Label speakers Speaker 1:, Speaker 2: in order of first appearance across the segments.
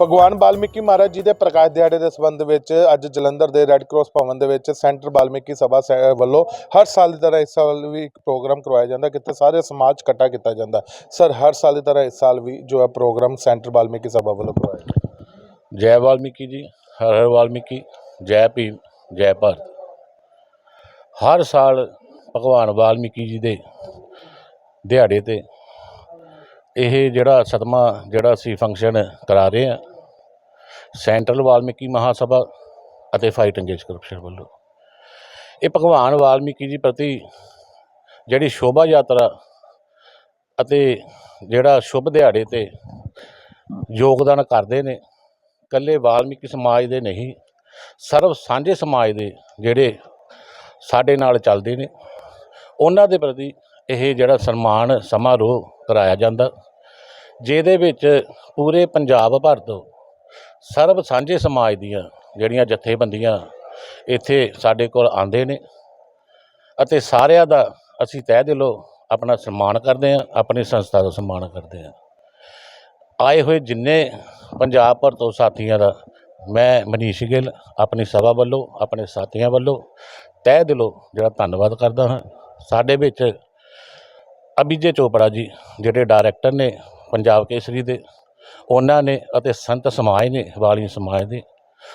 Speaker 1: ਭਗਵਾਨ ਵਾਲਮੀਕੀ ਮਹਾਰਾਜ ਜੀ ਦੇ ਪ੍ਰਕਾਸ਼ ਦਿਹਾੜੇ ਦੇ ਸੰਬੰਧ ਵਿੱਚ ਅੱਜ ਜਲੰਧਰ ਦੇ ਰੈੱਡ ਕਰਾਸ ਭਵਨ ਦੇ ਵਿੱਚ ਸੈਂਟਰ ਵਾਲਮੀਕੀ ਸਭਾ ਸੈ- ਵੱਲੋਂ ਹਰ ਸਾਲ ਦੀ ਤਰ੍ਹਾਂ ਇਸ ਸਾਲ ਵੀ ਇੱਕ ਪ੍ਰੋਗਰਾਮ ਕਰਵਾਇਆ ਜਾਂਦਾ ਕਿਤੇ ਸਾਰੇ ਸਮਾਜ ਇਕੱਠਾ ਕੀਤਾ ਜਾਂਦਾ। ਸਰ, ਹਰ ਸਾਲ ਦੀ ਤਰ੍ਹਾਂ ਇਸ ਸਾਲ ਵੀ ਜੋ ਹੈ ਪ੍ਰੋਗਰਾਮ ਸੈਂਟਰ ਵਾਲਮੀਕੀ ਸਭਾ ਵੱਲੋਂ ਕਰਵਾਇਆ
Speaker 2: ਜੈ ਵਾਲਮੀਕੀ ਜੀ, ਹਰ ਹਰ ਵਾਲਮੀਕੀ ਜੈ ਭੀਮ, ਜੈ ਭਾਰਤ। ਹਰ ਸਾਲ ਭਗਵਾਨ ਵਾਲਮੀਕੀ ਜੀ ਦੇ ਦਿਹਾੜੇ ਤੇ ਇਹ ਜਿਹੜਾ ਸਤਮਾ ਜਿਹੜਾ ਅਸੀਂ ਫੰਕਸ਼ਨ ਕਰਾ ਰਹੇ ਹਾਂ ਸੈਂਟਰਲ ਵਾਲਮੀਕੀ ਮਹਾਸਭਾ ਅਤੇ ਫਾਈਟ ਅੰਗੇਜ ਕਰਪਸ਼ਨ ਵੱਲੋਂ। ਇਹ ਭਗਵਾਨ ਵਾਲਮੀਕੀ ਜੀ ਪ੍ਰਤੀ ਜਿਹੜੀ ਸ਼ੋਭਾ ਯਾਤਰਾ ਅਤੇ ਜਿਹੜਾ ਸ਼ੁਭ ਦਿਹਾੜੇ ਤੇ ਯੋਗਦਾਨ ਕਰਦੇ ਨੇ, ਇਕੱਲੇ ਵਾਲਮੀਕੀ ਸਮਾਜ ਦੇ ਨਹੀਂ, ਸਰਵ ਸਾਂਝੇ ਸਮਾਜ ਦੇ ਜਿਹੜੇ ਸਾਡੇ ਨਾਲ ਚੱਲਦੇ ਨੇ, ਉਹਨਾਂ ਦੇ ਪ੍ਰਤੀ ਇਹ ਜਿਹੜਾ ਸਨਮਾਨ ਸਮਾਰੋਹ ਕਰਾਇਆ ਜਾਂਦਾ, ਜਿਹਦੇ ਵਿੱਚ ਪੂਰੇ ਪੰਜਾਬ ਭਰ ਤੋਂ ਸਰਬ ਸਾਂਝੇ ਸਮਾਜ ਦੀਆਂ ਜਿਹੜੀਆਂ ਜਥੇਬੰਦੀਆਂ ਇੱਥੇ ਸਾਡੇ ਕੋਲ ਆਉਂਦੇ ਨੇ ਅਤੇ ਸਾਰਿਆਂ ਦਾ ਅਸੀਂ ਤਹਿ ਦਿਲੋਂ ਆਪਣਾ ਸਨਮਾਨ ਕਰਦੇ ਹਾਂ, ਆਪਣੀ ਸੰਸਥਾ ਦਾ ਸਨਮਾਨ ਕਰਦੇ ਹਾਂ। ਆਏ ਹੋਏ ਜਿੰਨੇ ਪੰਜਾਬ ਭਰ ਤੋਂ ਸਾਥੀਆਂ ਦਾ, ਮੈਂ ਮਨੀਸ਼ ਗਿੱਲ, ਆਪਣੀ ਸਭਾ ਵੱਲੋਂ, ਆਪਣੇ ਸਾਥੀਆਂ ਵੱਲੋਂ ਤਹਿ ਦਿਲੋਂ ਜਿਹੜਾ ਧੰਨਵਾਦ ਕਰਦਾ ਹਾਂ। ਸਾਡੇ ਵਿੱਚ ਅਭਿਜੇ ਚੋਪੜਾ ਜੀ, ਜਿਹੜੇ ਡਾਇਰੈਕਟਰ ਨੇ ਪੰਜਾਬ ਕੇਸਰੀ ਦੇ ਉਹਨਾਂ ਨੇ ਅਤੇ ਸੰਤ ਸਮਾਜ ਨੇ ਵਾਲੀ ਸਮਾਜ ਦੇ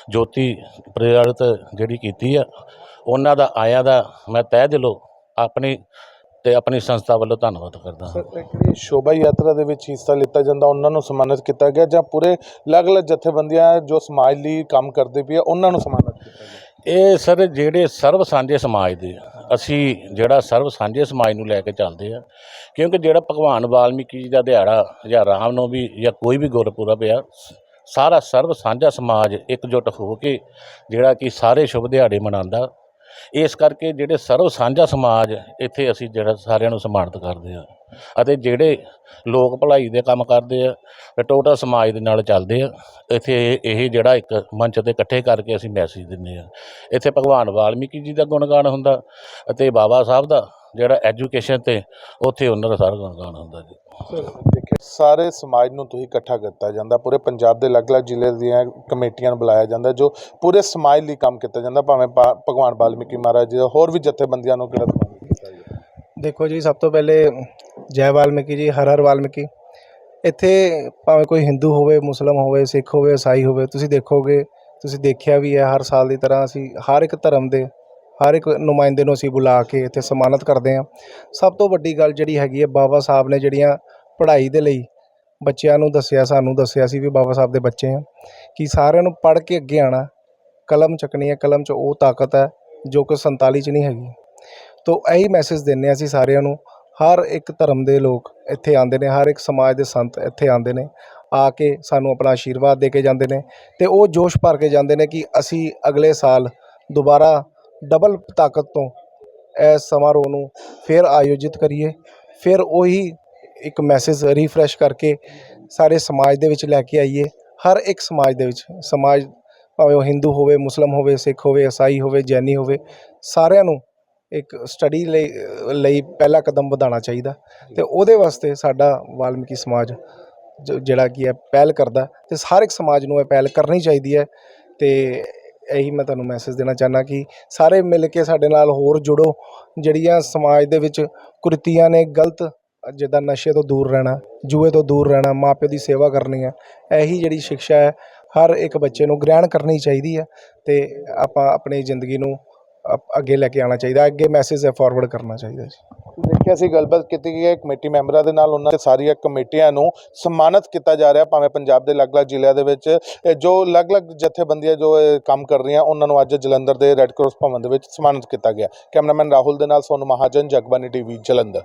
Speaker 2: ਜੋਤੀ ਪ੍ਰੇਰਿਤ ਜਿਹੜੀ ਕੀਤੀ ਆ ਉਹਨਾਂ ਦਾ ਆਇਆਂ ਦਾ ਮੈਂ ਤਹਿ ਦਿਲੋਂ ਆਪਣੀ ਤੇ ਆਪਣੀ ਸੰਸਥਾ ਵੱਲੋਂ ਧੰਨਵਾਦ ਕਰਦਾ ਹਾਂ।
Speaker 1: ਸਰ ਜਿਹੜੀ ਸ਼ੋਭਾ ਯਾਤਰਾ ਦੇ ਵਿੱਚ ਹਿੱਸਾ ਲਿੱਤਾ ਜਾਂਦਾ ਉਹਨਾਂ ਨੂੰ ਸਨਮਾਨਿਤ ਕੀਤਾ ਗਿਆ ਜਾਂ ਪੂਰੇ ਅਲੱਗ-ਅਲੱਗ ਜਥੇਬੰਦੀਆਂ ਜੋ ਸਮਾਜ ਲਈ ਕੰਮ ਕਰਦੇ ਪਈ ਆ ਉਹਨਾਂ ਨੂੰ ਸਨਮਾਨਿਤ ਕੀਤਾ ਗਿਆ?
Speaker 2: ਇਹ ਸਰ ਜਿਹੜੇ ਸਰਵ ਸਾਂਝੇ ਸਮਾਜ ਦੇ ਅਸੀਂ ਜਿਹੜਾ ਸਰਬ ਸਾਂਝੇ ਸਮਾਜ ਨੂੰ ਲੈ ਕੇ ਚੱਲਦੇ ਆ, ਕਿਉਂਕਿ ਜਿਹੜਾ ਭਗਵਾਨ ਵਾਲਮੀਕੀ ਜੀ ਦਾ ਦਿਹਾੜਾ ਜਾਂ ਰਾਮ ਨੂੰ ਵੀ ਜਾਂ ਕੋਈ ਵੀ ਗੁਰਪੁਰਬ ਆ, ਸਾਰਾ ਸਰਬ ਸਾਂਝਾ ਸਮਾਜ ਇਕਜੁੱਟ ਹੋ ਕੇ ਜਿਹੜਾ ਕਿ ਸਾਰੇ ਸ਼ੁਭ ਦਿਹਾੜੇ ਮਨਾਉਂਦਾ ਇਸ ਕਰਕੇ ਜਿਹੜੇ ਸਰਵ ਸਾਂਝਾ ਸਮਾਜ ਇੱਥੇ ਅਸੀਂ ਜਿਹੜਾ ਸਾਰਿਆਂ ਨੂੰ ਸਨਮਾਨਿਤ ਕਰਦੇ ਆ ਅਤੇ ਜਿਹੜੇ ਲੋਕ ਭਲਾਈ ਦੇ ਕੰਮ ਕਰਦੇ ਆ, ਤੇ ਟੋਟਲ ਸਮਾਜ ਦੇ ਨਾਲ ਚੱਲਦੇ ਆ, ਇੱਥੇ ਇਹ- ਇਹ ਜਿਹੜਾ ਇੱਕ ਮੰਚ ਤੇ ਇਕੱਠੇ ਕਰਕੇ ਅਸੀਂ ਮੈਸੇਜ ਦਿੰਦੇ ਆ ਇੱਥੇ ਭਗਵਾਨ ਵਾਲਮੀਕੀ ਜੀ ਦਾ ਗੁਣਗਾਨ ਹੁੰਦਾ ਅਤੇ ਬਾਬਾ ਸਾਹਿਬ ਦਾ ਜਿਹੜਾ ਐਜੂਕੇਸ਼ਨ ਤੇ ਉੱਥੇ ਉਹਨਾਂ ਦਾ ਸਾਰਾ ਗੁਣਗਾਨ ਹੁੰਦਾ ਜੀ।
Speaker 1: ਸਰ ਸਮਾਜ ਨੂੰ ਤੁਸੀਂ ਇਕੱਠਾ ਕੀਤਾ ਜਾਂਦਾ ਪੂਰੇ ਪੰਜਾਬ ਦੇ ਅਲੱਗ-ਅਲੱਗ ਜ਼ਿਲ੍ਹੇ ਦੀਆਂ ਕਮੇਟੀਆਂ ਨੂੰ ਬੁਲਾਇਆ ਜਾਂਦਾ ਜੋ ਪੂਰੇ ਸਮਾਜ ਲਈ ਕੰਮ ਕੀਤਾ ਜਾਂਦਾ ਭਾਵੇਂ ਭਗਵਾਨ ਵਾਲਮੀਕੀ ਮਹਾਰਾਜ ਜੀ ਦਾ ਹੋਰ ਵੀ ਜਥੇਬੰਦੀਆਂ ਨੂੰ ਕਿਹੜਾ
Speaker 3: ਦੇਖੋ ਜੀ ਸਭ ਤੋਂ ਪਹਿਲੇ ਜੈ ਵਾਲਮੀਕੀ ਜੀ ਹਰ ਹਰ ਵਾਲਮੀਕੀ ਇੱਥੇ ਭਾਵੇਂ ਕੋਈ ਹਿੰਦੂ ਹੋਵੇ ਮੁਸਲਮ ਹੋਵੇ ਸਿੱਖ ਹੋਵੇ ਈਸਾਈ ਹੋਵੇ ਤੁਸੀਂ ਦੇਖੋਗੇ ਤੁਸੀਂ ਦੇਖਿਆ ਵੀ ਹੈ ਹਰ ਸਾਲ ਦੀ ਤਰ੍ਹਾਂ ਅਸੀਂ ਹਰ ਇੱਕ ਧਰਮ ਦੇ ਹਰ ਇੱਕ ਨੁਮਾਇੰਦੇ ਨੂੰ ਅਸੀਂ ਬੁਲਾ ਕੇ ਇੱਥੇ ਸਨਮਾਨਿਤ ਕਰਦੇ ਹਾਂ। ਸਭ ਤੋਂ ਵੱਡੀ ਗੱਲ ਜਿਹੜੀ ਹੈਗੀ ਹੈ, ਬਾਬਾ ਸਾਹਿਬ ਨੇ ਜਿਹੜੀਆਂ ਪੜ੍ਹਾਈ ਦੇ ਲਈ ਬੱਚਿਆਂ ਨੂੰ ਦੱਸਿਆ, ਸਾਨੂੰ ਦੱਸਿਆ ਸੀ ਵੀ ਬਾਬਾ ਸਾਹਿਬ ਦੇ ਬੱਚੇ ਆ, ਕਿ ਸਾਰਿਆਂ ਨੂੰ ਪੜ੍ਹ ਕੇ ਅੱਗੇ ਆਣਾ ਕਲਮ ਚੱਕਣੀ ਹੈ, ਕਲਮ 'ਚ ਉਹ ਤਾਕਤ ਹੈ ਜੋ ਕਿ 47 'ਚ ਨਹੀਂ ਹੈਗੀ। ਤੋ ਇਹੀ ਮੈਸੇਜ ਦਿੰਨੇ ਅਸੀਂ ਸਾਰਿਆਂ ਨੂੰ, ਹਰ ਇੱਕ ਧਰਮ ਦੇ ਲੋਕ ਇੱਥੇ ਆਉਂਦੇ ਨੇ, ਹਰ ਇੱਕ ਸਮਾਜ ਦੇ ਸੰਤ ਇੱਥੇ ਆਉਂਦੇ ਨੇ, ਆ ਕੇ ਸਾਨੂੰ ਆਪਣਾ ਆਸ਼ੀਰਵਾਦ ਦੇ ਕੇ ਜਾਂਦੇ ਨੇ ਤੇ ਉਹ ਜੋਸ਼ ਭਰ ਕੇ ਜਾਂਦੇ ਨੇ ਕਿ ਅਸੀਂ ਅਗਲੇ ਸਾਲ ਦੁਬਾਰਾ ਡਬਲ ਤਾਕਤ ਤੋਂ ਇਸ ਸਮਾਰੋਹ ਨੂੰ ਫਿਰ ਆਯੋਜਿਤ ਕਰੀਏ। ਫਿਰ ਉਹੀ ਇੱਕ ਮੈਸੇਜ ਰੀਫਰੈਸ਼ ਕਰਕੇ ਸਾਰੇ ਸਮਾਜ ਦੇ ਵਿੱਚ ਲੈ ਕੇ ਆਈਏ। ਹਰ ਇੱਕ ਸਮਾਜ ਦੇ ਵਿੱਚ, ਸਮਾਜ ਭਾਵੇਂ ਉਹ ਹਿੰਦੂ ਹੋਵੇ, ਮੁਸਲਮ ਹੋਵੇ, ਸਿੱਖ ਹੋਵੇ ਈਸਾਈ ਹੋਵੇ, ਜੈਨੀ ਹੋਵੇ, ਸਾਰਿਆਂ ਨੂੰ ਇੱਕ ਸਟੱਡੀ ਲਈ ਲਈ ਪਹਿਲਾ ਕਦਮ ਵਧਾਉਣਾ ਚਾਹੀਦਾ। ਤੇ ਉਹਦੇ ਵਾਸਤੇ ਸਾਡਾ ਵਾਲਮੀਕੀ ਸਮਾਜ ਜ- ਜਿਹੜਾ ਕੀ ਹੈ ਪਹਿਲ ਕਰਦਾ। ਤੇ ਹਰ ਇੱਕ ਸਮਾਜ ਨੂੰ ਇਹ ਪਹਿਲ ਕਰਨੀ ਚਾਹੀਦੀ ਹੈ। ਤੇ ਇਹੀ ਮੈਂ ਤੁਹਾਨੂੰ ਮੈਸੇਜ ਦੇਣਾ ਚਾਹੁੰਦਾ ਕਿ ਸਾਰੇ ਮਿਲ ਕੇ ਸਾਡੇ ਨਾਲ ਹੋਰ ਜੁੜੋ, ਜਿਹੜੀਆਂ ਸਮਾਜ ਦੇ ਵਿੱਚ ਕੁਰੀਤੀਆਂ ਨੇ ਗਲਤ, ਜਿੱਦਾਂ ਨਸ਼ੇ ਤੋਂ ਦੂਰ ਰਹਿਣਾ, ਜੂਏ ਤੋਂ ਦੂਰ ਰਹਿਣਾ, ਮਾਪਿਓ ਦੀ ਸੇਵਾ ਕਰਨੀ ਹੈ ਇਹੀ ਜਿਹੜੀ ਸਿੱਖਿਆ ਹੈ, ਹਰ ਇੱਕ ਬੱਚੇ ਨੂੰ ਗ੍ਰਹਿਣ ਕਰਨੀ ਚਾਹੀਦੀ ਹੈ ਤੇ ਆਪਾਂ ਆਪਣੀ ਜ਼ਿੰਦਗੀ ਨੂੰ ਅਪ- ਅੱਗੇ ਲੈ ਕੇ ਆਉਣਾ ਚਾਹੀਦਾ, ਅੱਗੇ ਮੈਸੇਜ ਹੈ ਫਾਰਵਰਡ ਕਰਨਾ ਚਾਹੀਦਾ ਜੀ।
Speaker 1: ਦੇਖਿਆ ਅਸੀਂ ਗੱਲਬਾਤ ਕੀਤੀ ਗਈ ਹੈ ਕਮੇਟੀ ਮੈਂਬਰਾਂ ਦੇ ਨਾਲ, ਉਹਨਾਂ ਦੇ ਸਾਰੀਆਂ ਕਮੇਟੀਆਂ ਨੂੰ ਸਨਮਾਨਿਤ ਕੀਤਾ ਜਾ ਰਿਹਾ, ਭਾਵੇਂ ਪੰਜਾਬ ਦੇ ਅਲੱਗ-ਅਲੱਗ ਜ਼ਿਲ੍ਹਿਆਂ ਦੇ ਵਿੱਚ, ਇਹ ਜੋ ਅਲੱਗ-ਅਲੱਗ ਜਥੇਬੰਦੀਆਂ ਜੋ ਇਹ ਕੰਮ ਕਰ ਰਹੀਆਂ, ਉਹਨਾਂ ਨੂੰ ਅੱਜ ਜਲੰਧਰ ਦੇ ਰੈੱਡ ਕਰਾਸ ਭਵਨ ਦੇ ਵਿੱਚ ਸਨਮਾਨਿਤ ਕੀਤਾ ਗਿਆ। ਕੈਮਰਾਮੈਨ ਰਾਹੁਲ ਦੇ ਨਾਲ ਸੋਨੂੰ ਮਹਾਜਨ ਜਗਬਾਨੀ ਟੀਵੀ, ਜਲੰਧਰ।